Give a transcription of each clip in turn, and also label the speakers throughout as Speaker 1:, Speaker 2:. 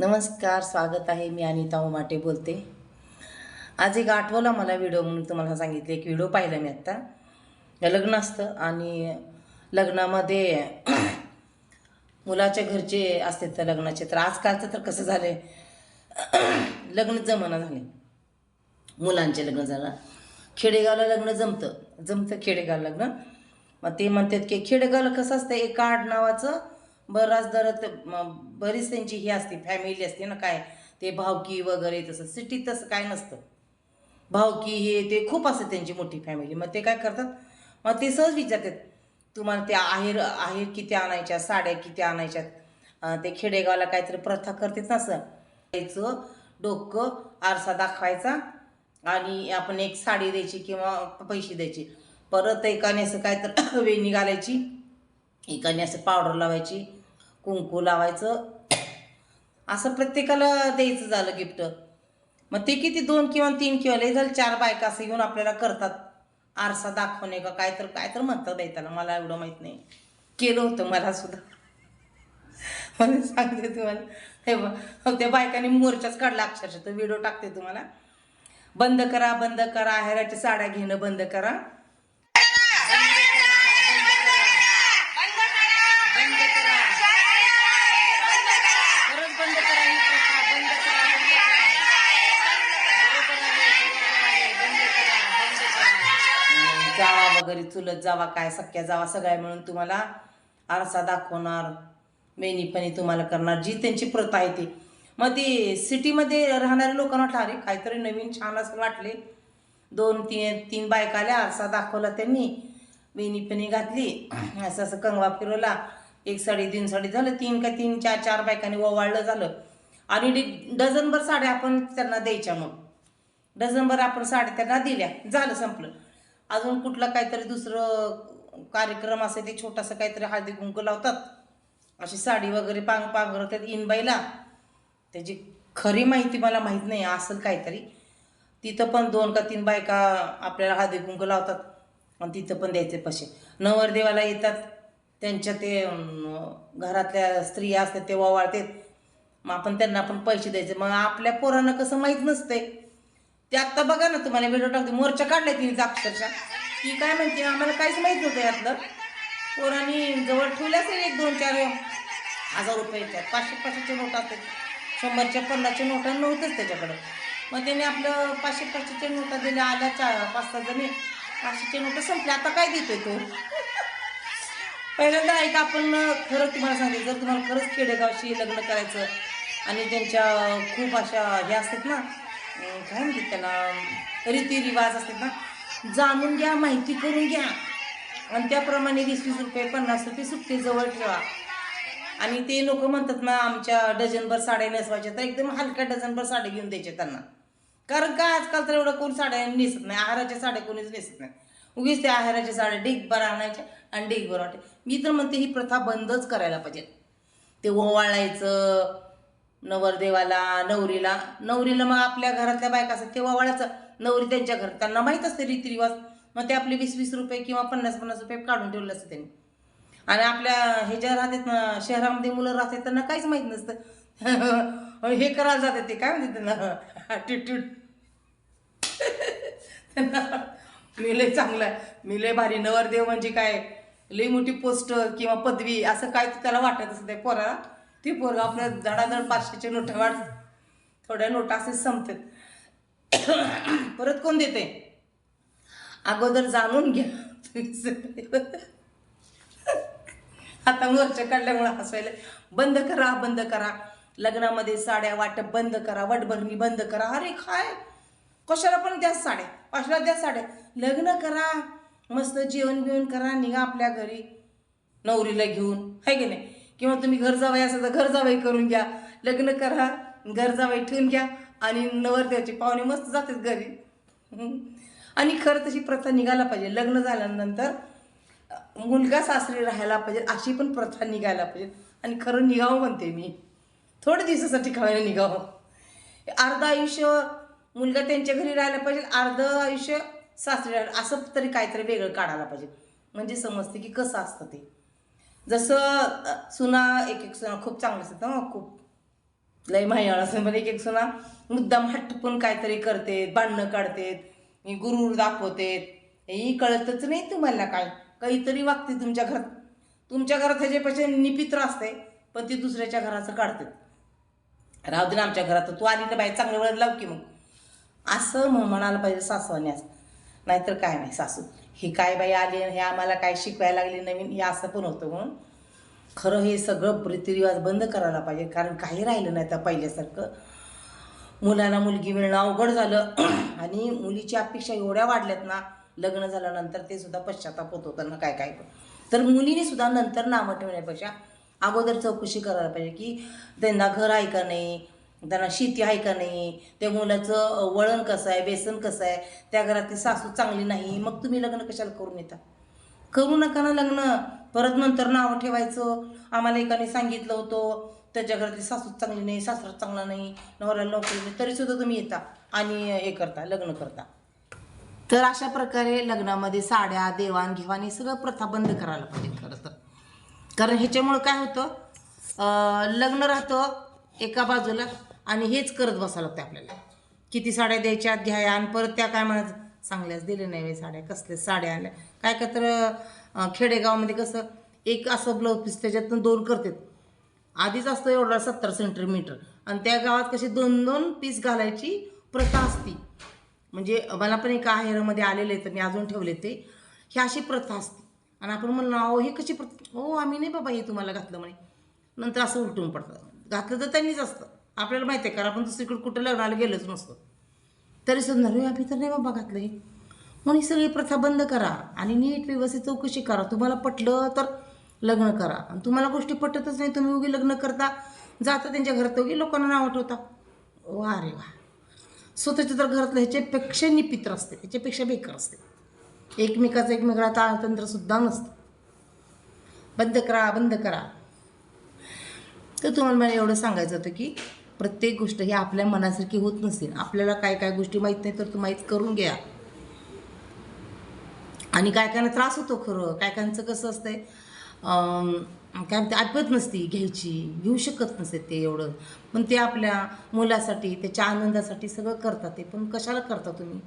Speaker 1: नमस्कार स्वागत आहे मी अनिता उमाटे बोलते. आज एक आठवला मला व्हिडिओ म्हणून तुम्हाला सांगितले एक व्हिडिओ पाहिला मी आत्ता लग्न असतं आणि लग्नामध्ये मुलाच्या घरचे असतात तर लग्नाचे. तर आजकालचं तर कसं झालं लग्न जमाना झाले. मुलांचे लग्न झालं. खेडेगावला लग्न जमतं. जमतं खेडेगाव लग्न. मग ते म्हणतात की खेडेगावला कसं असतं? एका आडनावाचं बराच दर बरीच त्यांची ही असते फॅमिली असते ना काय ते भावकी वगैरे तसं सिटीत तसं काय नसतं. भावकी हे ते खूप असते त्यांची मोठी फॅमिली मग ते काय करतात? मग ते सहज विचारतात तुम्हाला ते आहेर आहेर किती आणायच्या साड्या किती आणायच्यात? ते खेडेगावाला काहीतरी प्रथा करतेच ना असं. यायचं डोकं आरसा दाखवायचा आणि आपण एक साडी द्यायची किंवा पैसे द्यायचे. परत एकाने असं काय तर वेणी घालायची एकाने असं पावडर लावायची. कुंकू लावायचं. असं प्रत्येकाला द्यायचं झालं गिफ्ट मग ते किती दोन किंवा तीन किंवा लय झालं चार बायका असं येऊन आपल्याला करतात. आरसा दाखवणे का काय तर काय तर म्हणतात बाई त्याला मला एवढं माहीत नाही. केलं होतं मला सुद्धा. म्हणून सांगते तुम्हाला. हे बघ हो, त्या बायकाने मोर्चाच काढला अक्षरशः तो व्हिडिओ टाकते तुम्हाला. बंद करा बंद करा आहेराच्या साड्या घेणं बंद करा बंद करा खरंच बंद करा ही प्रथा बंद करा बंद करा बरोबर आहे, बरोबर आहे. बंद करा, बंद करा. हम्म, जावा वगैरे चुलत जावा काय सख्या जावा सगळ्या मिळून तुम्हाला आरसा दाखवणार मेनीपणी तुम्हाला करणार जी त्यांची प्रथा आहे ती. मग ती सिटीमध्ये राहणाऱ्या लोकांना वाटलं अरे काहीतरी नवीन छान असं वाटले. दोन तीन तीन बायका आल्या आरसा दाखवला त्यांनी वेणीपणी घातली असं असं कंगवा फिरवला. एक साडी तीन साडी झालं तीन का तीन चार चार बायकांनी ओवाळलं झालं. आणि डझनभर साड्या आपण त्यांना द्यायच्या मग. डझनभर आपण साड्या त्यांना दिल्या. झालं संपलं. अजून कुठला काहीतरी दुसरं कार्यक्रम असेल ते छोटासा काहीतरी हळदी कुंकू लावतात. अशी साडी वगैरे पांग पांघरतात इनबाईला त्याची खरी माहिती मला माहीत नाही असेल काहीतरी. तिथं पण दोन का तीन बायका आपल्याला हळदी कुंकू लावतात. आणि तिथं पण द्यायचे पैसे. नवरदेवाला येतात. त्यांच्या ते घरातल्या स्त्रिया असतात ते वाळतात मग आपण त्यांना पण पैसे द्यायचे. मग आपल्या पोरांना कसं माहीत नसते ते आत्ता बघा ना तुम्हाला व्हिडिओ टाकते. मोर्चा काढलाय तिने अक्षरशः ती काय म्हणते आम्हाला काहीच माहीत नव्हतं यातलं. पोरांनी जवळ ठेवले असेल एक दोन चार हजार रुपये त्यात पाचशे पाचशेच्या नोट असतात. शंभरच्या पन्नासच्या नोटा नव्हतंच त्याच्याकडं. मग त्याने आपलं पाचशे पाचशेच्या नोटा दिल्या आल्या चार पाच सहा जणी. पाचशेच्या नोटा संपल्या आता काय देतोय तो? पहिल्यांदा ऐक आपण खरं तुम्हाला सांगते जर तुम्हाला खरंच खेडेगावशी लग्न करायचं आणि त्यांच्या खूप अशा हे असतात ना काय म्हणते त्याला रीतिरिवाज असतात ना जाणून घ्या माहिती करून घ्या. आणि त्याप्रमाणे वीस वीस रुपये पन्नास रुपये सुट्टीजवळ ठेवा. आणि ते लोक म्हणतात ना आमच्या डझनभर साड्या नेसवायच्या तर एकदम हलक्या डझनभर साड्या घेऊन द्यायच्या त्यांना. कारण का आजकाल तर एवढं कोण साड्या नेसत नाही आहाराच्या साड्या कोणीच नेसत नाही. उगीच त्या आहाराच्या साड्या ढीगभर आणायच्या. आणि ढीगभर वाटे. मी तर म्हणते ही प्रथा बंदच करायला पाहिजे. ते ओवाळायचं नवरदेवाला नवरीला. नवरीला मग आपल्या घरातल्या बायका असतात ते ओवाळायचं. नवरी त्यांच्या घरात. त्यांना माहीत असते रीतिरिवाज. मग ते आपले वीस वीस रुपये किंवा पन्नास पन्नास रुपये काढून ठेवलं असतं त्यांनी. आणि आपल्या हे ज्या राहतात ना शहरामध्ये मुलं राहतात त्यांना काहीच माहीत नसतं. हे करायला जातात ते काय म्हणते त्यांना? ॲटिट्यूड त्यांना मी लय चांगलं आहे. मी लय भारी. नवरदेव म्हणजे काय? लई मोठी पोस्ट किंवा पदवी असं काय त्याला वाटत असतं ते पोराला. ती पोरं आपल्या धडाधड पाचशेचे नोटा वाढ थोड्या नोटा असे संपतात. परत कोण देते? अगोदर जाणून घ्या. आता मोर्चा काढल्यामुळे हसवायला बंद करा बंद करा. लग्नामध्ये साड्या वाटप बंद करा वटभरणी बंद करा. अरे काय? कशाला पण द्या साड्या कशाला द्या साड्या. लग्न करा. मस्त जेवण बिवण करा निघा आपल्या घरी. नवरीला घेऊन. आहे की नाही? किंवा तुम्ही घर जावाई असेल तर घर जावाई करून घ्या. लग्न करा घर जावाई ठेवून घ्या. आणि नवरदेवाचे पाहुणे मस्त जातात घरी. आणि खरं तशी प्रथा निघायला पाहिजे. लग्न झाल्यानंतर मुलगा सासरी राहायला पाहिजे अशी पण प्रथा निघायला पाहिजे. आणि खरं निघावं म्हणते मी. थोड्या दिवसासाठी खायला निघावं. अर्ध आयुष्य मुलगा त्यांच्या घरी राहायला पाहिजे अर्ध आयुष्य सासरी असं तरी काहीतरी वेगळं काढायला पाहिजे. म्हणजे समजते की कसं असतं ते. जसं सुना एक एक सुना खूप चांगलं असतं खूप. लय मायाळ असं पण एक एक सुना मुद्दाम हट्टपून काहीतरी करतेत भांडणं काढतेत गुरूर दाखवतेत. हे कळतच नाही तुम्हाला काय? काहीतरी वागते तुमच्या घरात. तुमच्या घरात ह्याच्यापेक्षा निपित्र असते पण ती दुसऱ्याच्या घराचं काढतात. राहू दे ना आमच्या घरात तू आली ना बाई चांगलं वेळ लाव की मग. असं मग म्हणायला पाहिजे सासवाने असं नाहीतर काय नाही सासू. हे काय बाई आली हे आम्हाला काय शिकवायला लागली नवीन हे असं पण होतं म्हणून. खरं हे सगळं रीतिरिवाज बंद करायला पाहिजे कारण काही राहिलं नाही तर पहिल्यासारखं. मुलांना मुलगी मिळणं अवघड झालं. आणि मुलीची अपेक्षा एवढ्या वाढल्यात ना लग्न झाल्यानंतर ते सुद्धा पश्चाताप होत होतं ना काय काय तर मुलीने सुद्धा नंतर नामं ठेवण्यापेक्षा अगोदर चौकशी करायला पाहिजे की त्यांना घर आहे का नाही त्यांना शेती आहे का नाही? त्या मुलाचं वळण कसं आहे? व्यसन कसं आहे? त्या घरातली सासू चांगली नाही. मग तुम्ही लग्न कशाला करून येता? करू नका ना लग्न. परत नंतर नावं ठेवायचं. आम्हाला एकाने सांगितलं होतं त्याच्या घरातली सासू चांगली नाही सासरा चांगला नाही नवऱ्याला नोकरी नाही तरीसुद्धा तुम्ही येता आणि हे करता लग्न करता. तर अशा प्रकारे लग्नामध्ये साड्या देवाणघेवाण हे सगळं प्रथा बंद करायला पाहिजे खरं तर. कारण ह्याच्यामुळं काय होतं? लग्न राहतं एका बाजूला आणि हेच करत बसावं लागतं आपल्याला. किती साड्या द्यायच्या? घ्याया आणि. परत त्या काय म्हणत चांगल्याच दिले नाही बाई साड्या. कसल्या साड्या आणल्या. काय का तर खेडेगावामध्ये कसं एक असं ब्लाऊज पीस त्याच्यातून दोन करतात. आधीच असतो एवढा सत्तर सेंटीमीटर आणि त्या गावात कशी दोन दोन पीस घालायची प्रथा असती. म्हणजे मला पण एका आहेरमध्ये आलेले तर मी अजून ठेवले ते. ही अशी प्रथा असते. आणि आपण म्हणलं अहो ही कशी प्रथा? हो आम्ही नाही बाबा हे तुम्हाला घातलं म्हणे. नंतर असं उलटून पडतं. घातलं तर त्यांनीच असतं. आपल्याला माहिती आहे कारण आपण दुसरीकडे कुठं लग्नाला गेलोच नसतो. तरी सुद्धा अरे आम्ही तर नाही बाबा घातलं हे म्हणून ही सगळी प्रथा बंद करा आणि नीट व्यवस्थित चौकशी करा. तुम्हाला पटलं तर लग्न करा. आणि तुम्हाला गोष्टी पटतच नाही तुम्ही उगी लग्न करता जाता त्यांच्या घरात उगी लोकांना नाव ठेवता वा रे वा. स्वतःच्या तर घरातलं ह्याच्यापेक्षा निपित्र असते ह्याच्यापेक्षा बेकार असते एकमेकाचं एकमेकाला ताळतंत्रसुद्धा नसतं. बंद करा बंद करा. तर तुम्हाला मला एवढं सांगायचं होतं की प्रत्येक गोष्ट ही आपल्या मनासारखी होत नसेल. आपल्याला काय काय गोष्टी माहीत नाही तर तू माहीत करून घ्या. आणि काय कायना त्रास होतो खरं. काय कायचं कसं असतंय काय म्हणते ऐपत नसती घ्यायची घेऊ शकत नसते ते एवढं. पण ते आपल्या मुलासाठी त्याच्या आनंदासाठी सगळं करतात ते. पण कशाला करता तुम्ही?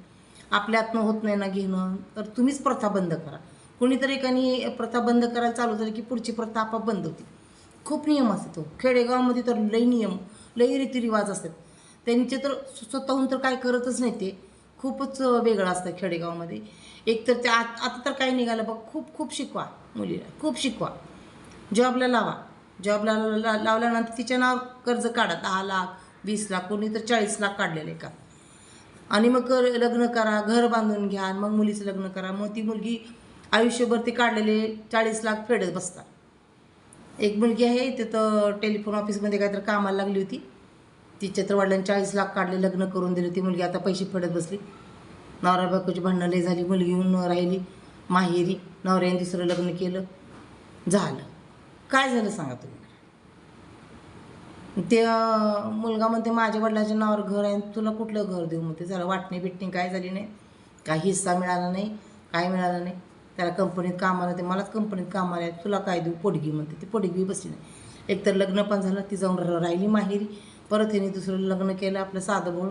Speaker 1: आपल्यातनं होत नाही ना घेणं. तर तुम्हीच प्रथा बंद करा. कोणीतरी एकाने प्रथा बंद करायला चालू झाली की पुढची प्रथा आपोआप बंद होती. खूप नियम असतात हो. खेडेगावामध्ये तर लई नियम लई रीतिरिवाज असतात. त्यांचे तर स्वतःहून तर काय करतच नाही ते. खूपच वेगळं असतं खेडेगावामध्ये. एक तर ते आत- आता तर काय निघालं बघ खूप खूप शिकवा मुलीला खूप शिकवा. जॉबला लावा. जॉबला ला लावल्यानंतर तिच्या नाव कर्ज काढा दहा लाख वीस लाख कोणी तर चाळीस लाख काढलेले का? आणि मग कर- लग्न करा घर बांधून घ्या मग मुलीचं लग्न करा. मग ती मुलगी आयुष्यभर ते काढलेले चाळीस लाख फेडत बसतात. एक मुलगी आहे तिथं टेलिफोन ऑफिसमध्ये काहीतरी कामाला लागली होती. तिच्या तर वडिलांनी चाळीस लाख काढले लग्न करून दिले ती मुलगी आता पैसे फेडत बसली. नवरा बायकोची भांडणं लई झाली. मुलगी येऊन राहिली माहेरी. नवऱ्याने दुसरं लग्न केलं. झालं. काय झालं सांगा तुम्ही? ते मुलगा म्हणते माझ्या वडिलाच्या नावावर घर आहे तुला कुठलं घर देऊ? म्हणते झालं वाटणी बिटणी काय झाली नाही? काही हिस्सा मिळाला नाही काय मिळालं नाही? त्याला कंपनीत कामाला ते मलाच कंपनीत कामाला आहे तुला काय देऊ? पोटगी म्हणते. ती पोटगी बसली नाही. एकतर लग्न पण झालं ती जाऊन राहिली माहेरी. परत ह्याने दुसरं लग्न केलं आपलं साधं बोळ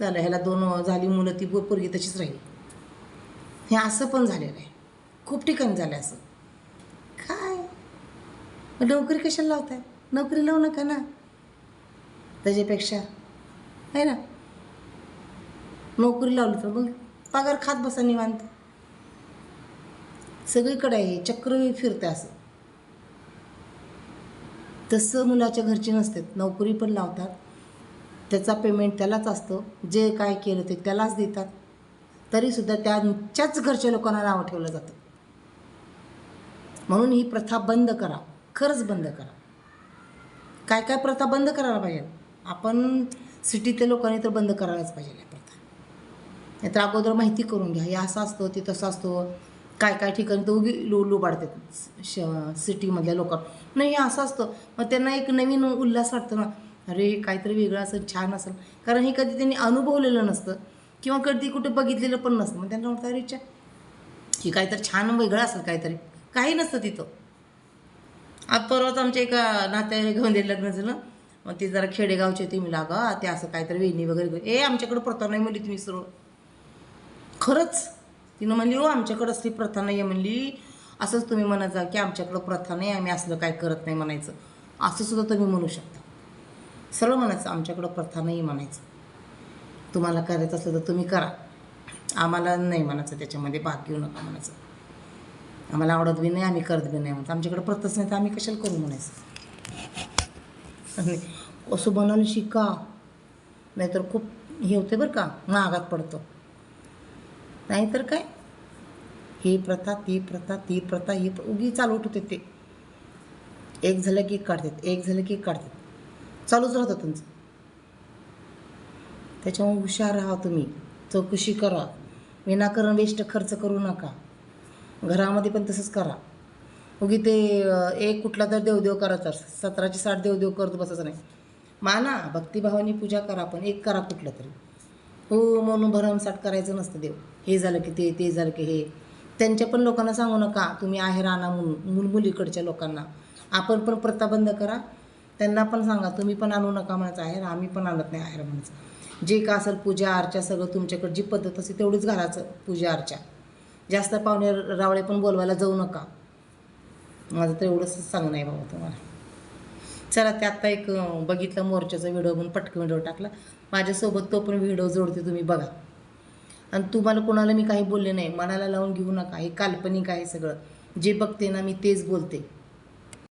Speaker 1: झालं ह्याला दोन झाली मुलं ती पोरगी तशीच राहिली. हे असं पण झालेलं आहे. खूप ठिकाणी झालं असं. काय? नोकरी कशाला लावताय? नोकरी लावू नका ना. त्याच्यापेक्षा. आहे ना? नोकरी लावली तर मग पगार खात बसा निवांत. सगळीकडे आहे चक्र फिरतं असं. तसं मुलाच्या घरची नसतात नोकरी पण लावतात. त्याचा पेमेंट त्यालाच असतं जे काय केलं ते त्यालाच देतात. तरीसुद्धा त्यांच्याच घरच्या लोकांना नावं ठेवलं जातं. म्हणून ही प्रथा बंद करा खरंच बंद करा. काय काय प्रथा बंद करायला पाहिजे? आपण सिटीतल्या लोकांनी तर बंद करायलाच पाहिजे या प्रथा. नाहीतर अगोदर माहिती करून घ्या हे असं असतं ते तसं असतं. काय काय ठिकाणी तर उगी लु लुबाडतात श सिटीमधल्या लोकांना नाही हे असं असतं. मग त्यांना एक नवीन उल्हास वाटतो ना. अरे काहीतरी वेगळं असेल छान असेल. कारण हे कधी त्यांनी अनुभवलेलं नसतं. किंवा कधी कुठे बघितलेलं पण नसतं. मग त्यांना वाटतं अरे इच्छा ही काहीतरी छान वेगळं असेल काहीतरी. काही नसतं तिथं. आज परवाच आमच्या एका नात्या घेऊन लग्न झालं मग ते जरा खेडेगावचे होते मी लागा ते असं काहीतरी वेणी वगैरे ए आमच्याकडे प्रथा नाही म्हणली तुम्ही सर्व खरंच. तिनं म्हणली हो आमच्याकडं असली प्रथा नाही आहे म्हणली. असंच तुम्ही म्हणत जा की आमच्याकडं प्रथा नाही आम्ही असलं काय करत नाही म्हणायचं. असं सुद्धा तुम्ही म्हणू शकता. सरळ म्हणायचं आमच्याकडं प्रथा नाही म्हणायचं. तुम्हाला करायचं असलं तर तुम्ही करा. आम्हाला नाही म्हणायचं त्याच्यामध्ये भाग घेऊ नका म्हणायचं. आम्हाला आवडत बी नाही आम्ही करत बी नाही म्हणतो आमच्याकडे प्रथाच नाही तर आम्ही कशाला करू म्हणायचं. असं बनवलं शिका. नाहीतर खूप हे होते बरं का महागात पडतो. नाहीतर काय? ही प्रथा ती प्रथा ती प्रथा ही उगी चालू होते ते. एक झालं की काढतात एक झालं की काढतात. चालूच राहतं तुमचं त्याच्यामुळे हुशार राहा तुम्ही. चौकशी करा. विनाकारण वेस्ट खर्च करू नका. घरामध्ये पण तसंच करा. उगी ते एक कुठला तर देवदेव करायचा. सतराची साठ देवदेव करत बसायचं नाही. माना भक्तिभावाने पूजा करा पण एक करा कुठलं तरी. हो म्हणून भरमसाठ करायचं नसतं देव. हे झालं की ते ते झालं की हे. त्यांच्या पण लोकांना सांगू नका तुम्ही आहे राणा म्हणून मुलमुलीकडच्या लोकांना. आपण पण प्रताबंद करा. त्यांना पण सांगा तुम्ही पण आणू नका म्हणायचं आहेर आम्ही पण आणत नाही आहेर म्हणायचं. जे का असेल पूजा अर्चा सगळं तुमच्याकडे जी पद्धत असेल तेवढीच घालायचं पूजा अर्चा. जास्त पाहुणे रावळे पण बोलवायला जाऊ नका. माझं तर एवढंच सांगणं आहे बाबा तुम्हाला. चला ते आत्ता एक बघितलं मोर्चाचा व्हिडिओ म्हणून पटकन व्हिडिओ टाकला. माझ्यासोबत तो पण व्हिडिओ जोडते तुम्ही बघा. आणि तुम्हाला कोणाला मी काही बोलले नाही. मनाला लावून घेऊ नका. हे काल्पनिक आहे सगळं. जे बघते ना मी तेच बोलते.